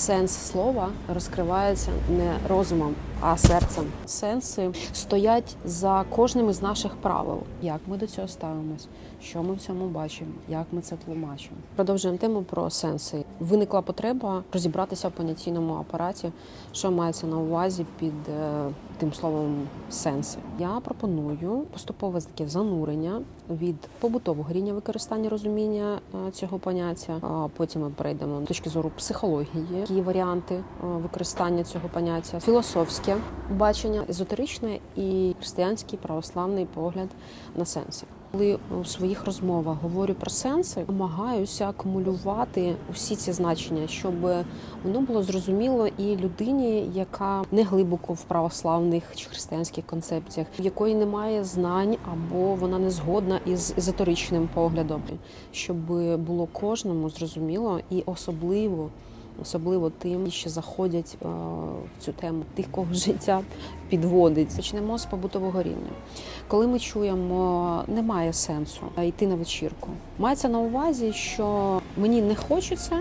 Сенс слова розкривається не розумом, а серцем. Сенси стоять за кожним із наших правил. Як ми до цього ставимось, що ми в цьому бачимо, як ми це тлумачимо. Продовжуємо тему про сенси. Виникла потреба розібратися в понятійному апараті, що мається на увазі під е, тим словом сенси. Я пропоную поступове таке занурення від побутового рівня використання розуміння е, цього поняття. А потім ми перейдемо до точки зору психології, які варіанти е, використання цього поняття, філософське бачення, езотеричне і християнський православний погляд на сенси. Коли у своїх розмовах говорю про сенси, намагаюся акумулювати усі ці значення, щоб воно було зрозуміло і людині, яка не глибоко в православних чи християнських концепціях, в якої немає знань або вона не згодна із езотеричним поглядом, щоб було кожному зрозуміло і особливо. Особливо тим, що заходять е, в цю тему тих, кого життя підводить. Почнемо з побутового рівня. Коли ми чуємо, немає сенсу йти на вечірку. Мається на увазі, що мені не хочеться,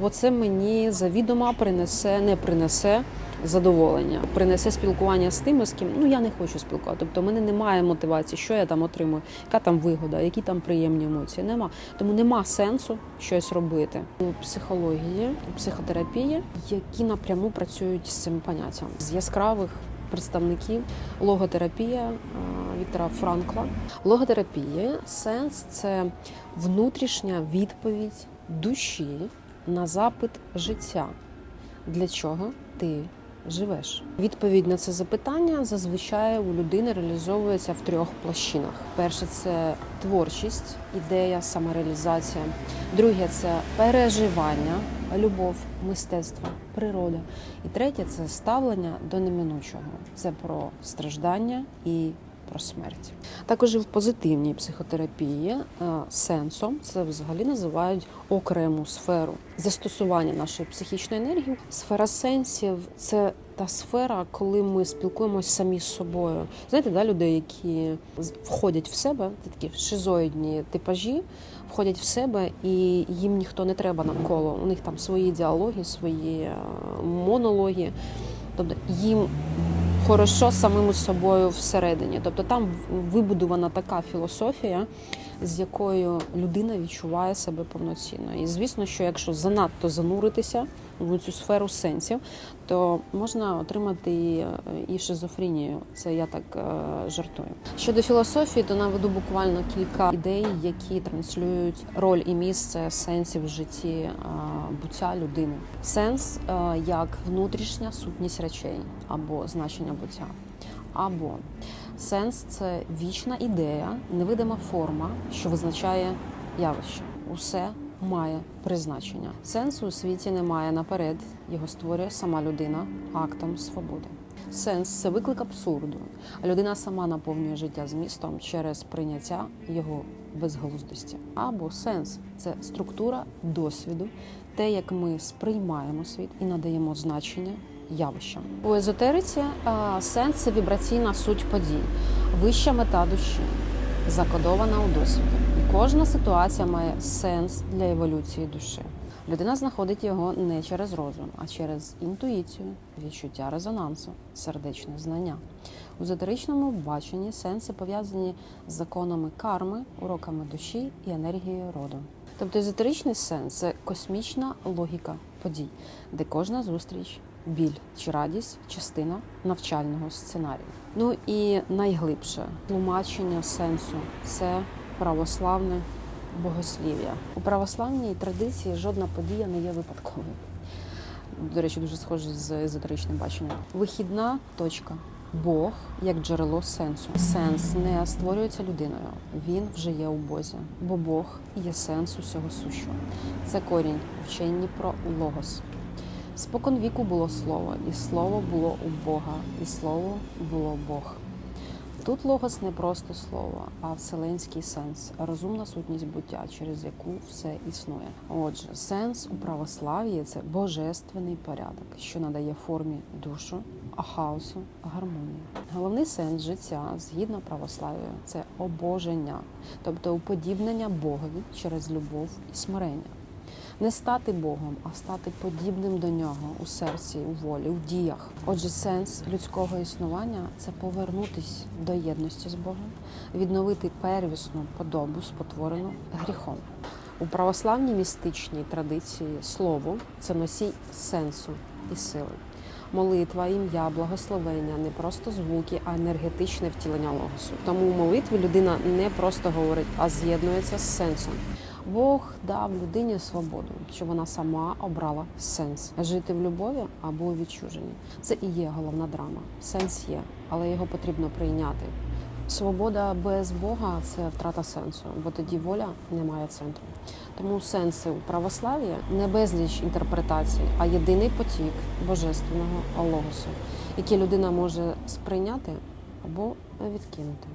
бо це мені завідомо принесе, не принесе задоволення, принесе спілкування з тими, з ким ну я не хочу спілкувати. Тобто, в мене немає мотивації, що я там отримую, яка там вигода, які там приємні емоції. Нема. Тому нема сенсу щось робити. У психології, у психотерапії, які напряму працюють з цим поняттям з яскравих. Представників логотерапія е, Віктора Франкла. Логотерапія сенс це внутрішня відповідь душі на запит життя. Для чого ти живеш? Відповідь на це запитання зазвичай у людини реалізовується в трьох площинах: перше це творчість, ідея, самореалізація. Друге це переживання, любов, мистецтво, природа. І третє це ставлення до неминучого. Це про страждання і про смерть. Також і в позитивній психотерапії е, сенсом це взагалі називають окрему сферу застосування нашої психічної енергії. Сфера сенсів це та сфера, коли ми спілкуємося самі з собою. Знаєте, да, людей, які входять в себе, такі шизоїдні типажі, входять в себе, і їм ніхто не треба навколо. У них там свої діалоги, свої е, монологи. Тобто їм хорошо самим собою всередині. Тобто там вибудована така філософія, з якою людина відчуває себе повноцінно. І звісно, що якщо занадто зануритися в цю сферу сенсів, то можна отримати і, і шизофренію. Це я так е, жартую. Щодо філософії, то наведу буквально кілька ідей, які транслюють роль і місце сенсів в житті е, буття людини. Сенс е, як внутрішня сутність речей або значення буття. Або сенс це вічна ідея, невидима форма, що визначає явище. Усе має призначення. Сенсу у світі немає наперед, його створює сама людина актом свободи. Сенс це виклик абсурду. а Людина сама наповнює життя змістом через прийняття його безглуздості. Або сенс це структура досвіду, те, як ми сприймаємо світ і надаємо значення явищам. У езотериці сенс це вібраційна суть подій, вища мета душі, закодована у досвіді. І кожна ситуація має сенс для еволюції душі. Людина знаходить його не через розум, а через інтуїцію, відчуття резонансу, сердечне знання. У езотеричному баченні сенси пов'язані з законами карми, уроками душі і енергією роду. Тобто езотеричний сенс це космічна логіка подій, де кожна зустріч, біль чи радість частина навчального сценарію. Ну і найглибше тлумачення сенсу це православне богослів'я. У православній традиції жодна подія не є випадковою. До речі, дуже схоже з езотеричним баченням. Вихідна точка. Бог як джерело сенсу. Сенс не створюється людиною, він вже є у Бозі, бо Бог є сенс усього сущого. Це корінь у вченні про логос. Спокон віку було слово, і слово було у Бога, і слово було Бог. Тут логос не просто слово, а вселенський сенс, розумна сутність буття, через яку все існує. Отже, сенс у православ'ї це божественний порядок, що надає формі душу, хаосу гармонію. Головний сенс життя згідно православ'ю це обоження, тобто уподібнення Богові через любов і смирення. Не стати Богом, а стати подібним до нього у серці, у волі, у діях. Отже, сенс людського існування це повернутись до єдності з Богом, відновити первісну подобу, спотворену гріхом. У православній містичній традиції слово це носій сенсу і сили. Молитва, ім'я, благословення не просто звуки, а енергетичне втілення логосу. Тому у молитві людина не просто говорить, а з'єднується з сенсом. Бог дав людині свободу, що вона сама обрала сенс жити в любові або у відчуженні. Це і є головна драма. Сенс є, але його потрібно прийняти. Свобода без Бога це втрата сенсу, бо тоді воля не має центру. Тому сенси у православ'ї не безліч інтерпретацій, а єдиний потік божественного логосу, який людина може сприйняти або відкинути.